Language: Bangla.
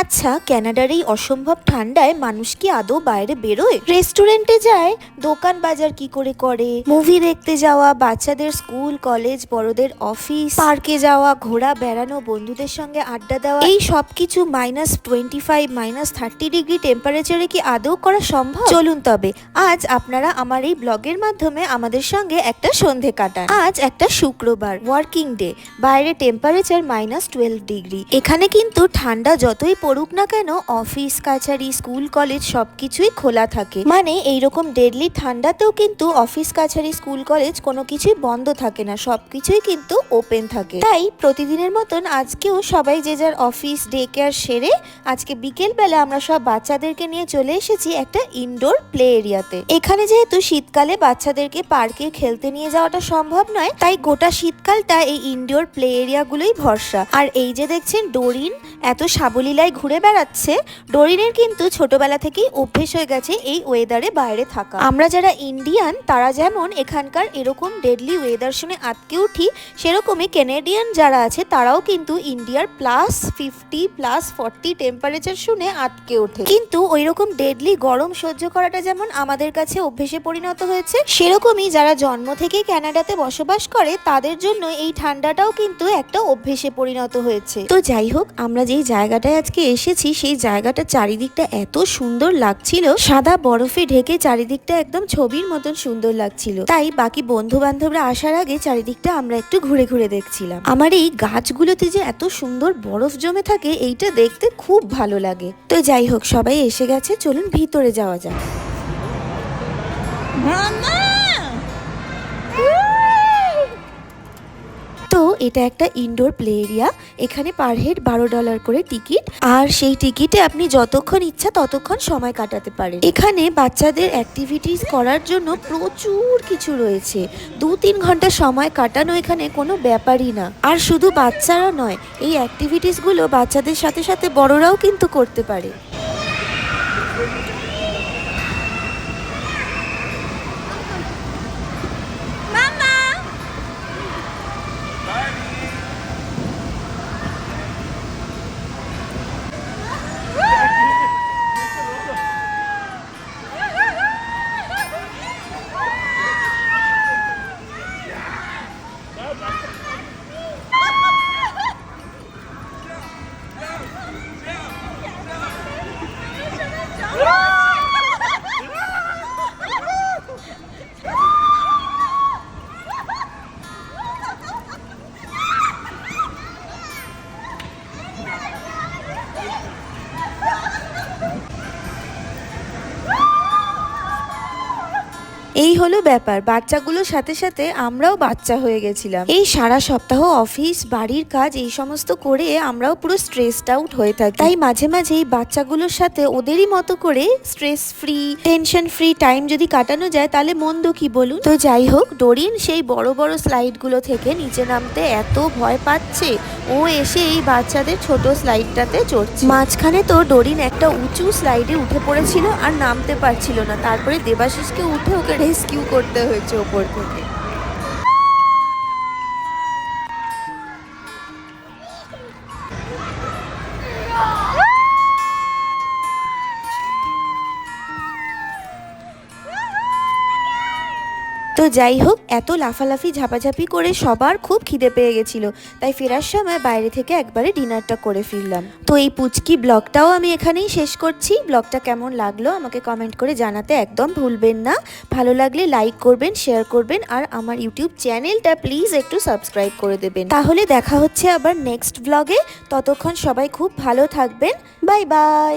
আচ্ছা ক্যানাডার এই অসম্ভব ঠান্ডায় মানুষ কি আদৌ বাইরে বেরোয়? রেস্টুরেন্টে যায়, দোকান বাজার কি করে করে? মুভি দেখতে যাওয়া, বাচ্চাদের স্কুল, কলেজ, বড়দের অফিস, পার্কে যাওয়া, ঘোরা, বেড়ানো, বন্ধুদের সঙ্গে আড্ডা দেওয়া, এই সব কিছু minus twenty five minus thirty degree টেম্পারেচারে কি আদৌ করা সম্ভব? চলুন তবে, আজ আপনারা আমার এই ব্লগের মাধ্যমে আমাদের সঙ্গে একটা সন্ধে কাটান। আজ একটা শুক্রবার ওয়ার্কিং ডে বাইরে টেম্পারেচার মাইনাস টুয়েলভ ডিগ্রি। এখানে কিন্তু ঠান্ডা যতই পড়ুক না কেন, অফিস, কাছারি, স্কুল, কলেজ সবকিছুই খোলা থাকে। মানে এইরকম ডেডলি ঠান্ডাতেও কিন্তু অফিস, কাছারি, স্কুল, কলেজ কোনো কিছুই বন্ধ থাকে না, সবকিছুই কিন্তু ওপেন থাকে। তাই প্রতিদিনের মতন আজকেও সবাই যে যার অফিস ডে কেয়ার সেরে আজকে বিকেল বেলা আমরা সব বাচ্চাদেরকে নিয়ে চলে এসেছি একটা ইনডোর প্লে এরিয়াতে এখানে যেহেতু শীতকালে বাচ্চাদেরকে পার্কে খেলতে নিয়ে যাওয়াটা সম্ভব নয়, তাই গোটা শীতকালটা এই ইনডোর প্লে এরিয়াগুলোই ভরসা। আর এই যে দেখছেন ডোরিন, এত সাবলীলায় ঘুরে বেড়াচ্ছে, ডোরিনের কিন্তু ছোটবেলা থেকেই অভ্যেস হয়ে গেছে এই ওয়েদারে বাইরে থাকা। আমরা যারা ইন্ডিয়ান তারা যেমন এখানকার এরকম ডেডলি ওয়েদার শুনে আটকে উঠি, সেরকমই কেনেডিয়ান যারা আছে, তারাও কিন্তু ইন্ডিয়ার plus fifty plus forty temperature শুনে আটকে ওঠে। কিন্তু ওই রকম ডেডলি গরম সহ্য করাটা যেমন আমাদের কাছে অভ্যেসে পরিণত হয়েছে, সেরকমই যারা জন্ম থেকে কানাডাতে বসবাস করে, তাদের জন্য এই ঠান্ডাটাও কিন্তু একটা অভ্যেসে পরিণত হয়েছে। তো যাই হোক, আমরা যেই জায়গাটায় আজকে এসেছি সেই জায়গাটা চারিদিকটা এত সুন্দর লাগছিল। সাদা বরফে ঢেকে চারিদিকটা একদম ছবির মতন সুন্দর লাগছিল। তাই বাকি বন্ধু বান্ধবরা আসার আগে চারিদিকটা আমরা একটু ঘুরে ঘুরে দেখছিলাম। আমার এই গাছগুলোতে যে এত সুন্দর বরফ জমে থাকে, এইটা দেখতে খুব ভালো লাগে। তো যাই হোক, সবাই এসে গেছে, চলুন ভিতরে যাওয়া যাক। তো এটা একটা ইনডোর প্লে এরিয়া এখানে পার হেড বারো ডলার করে টিকিট আর সেই টিকিটে আপনি যতক্ষণ ইচ্ছা ততক্ষণ সময় কাটাতে পারেন। এখানে বাচ্চাদের অ্যাক্টিভিটিস করার জন্য প্রচুর কিছু রয়েছে। দু তিন ঘণ্টা সময় কাটানো এখানে কোনো ব্যাপারই না। আর শুধু বাচ্চারা নয়, এই অ্যাক্টিভিটিসগুলো বাচ্চাদের সাথে সাথে বড়রাও কিন্তু করতে পারে। এই হলো ব্যাপার। বাচ্চাগুলোর সাথে সাথে আমরাও বাচ্চা হয়ে গেছিলাম। এই সারা সপ্তাহ অফিস, বাড়ির কাজ এই সমস্ত করে আমরাও পুরো স্ট্রেসড আউট হয়ে থাকি। তাই মাঝে মাঝে এই বাচ্চাগুলোর সাথে ওদেরই মতো করে stress free tension free time যদি কাটানো যায় তাহলে মন্দ কি বলুন? তো যাই হোক, ডোরিন সেই বড় বড় স্লাইডগুলো থেকে নিচে নামতে এত ভয় পাচ্ছে। ও এসে এই বাচ্চাদের ছোট স্লাইডটাতে চড়ছে। মাঝখানে তো ডোরিন একটা উঁচু স্লাইডে উঠে পড়েছিল আর নামতে পারছিল না। তারপরে দেবাশিসকে উঠে ওকে রেস্কিউ করতে হয়েছে ওপর থেকে। তো যাই হোক, এত লাফালাফি ঝাপাঝাপি করে সবার খুব খিদে পেয়ে গেছিল। তাই ফেরার সময় বাইরে থেকে একবারে ডিনারটা করে ফিরলাম। তো এই পুচকি ব্লগটাও আমি এখানেই শেষ করছি। ব্লগটা কেমন লাগল আমাকে কমেন্ট করে জানাতে একদম ভুলবেন না। ভালো লাগলে লাইক করবেন, শেয়ার করবেন, আর আমার ইউটিউব চ্যানেলটা প্লিজ একটু সাবস্ক্রাইব করে দেবেন। তাহলে দেখা হচ্ছে আবার নেক্সট ব্লগে। ততক্ষণ সবাই খুব ভালো থাকবেন। Bye bye.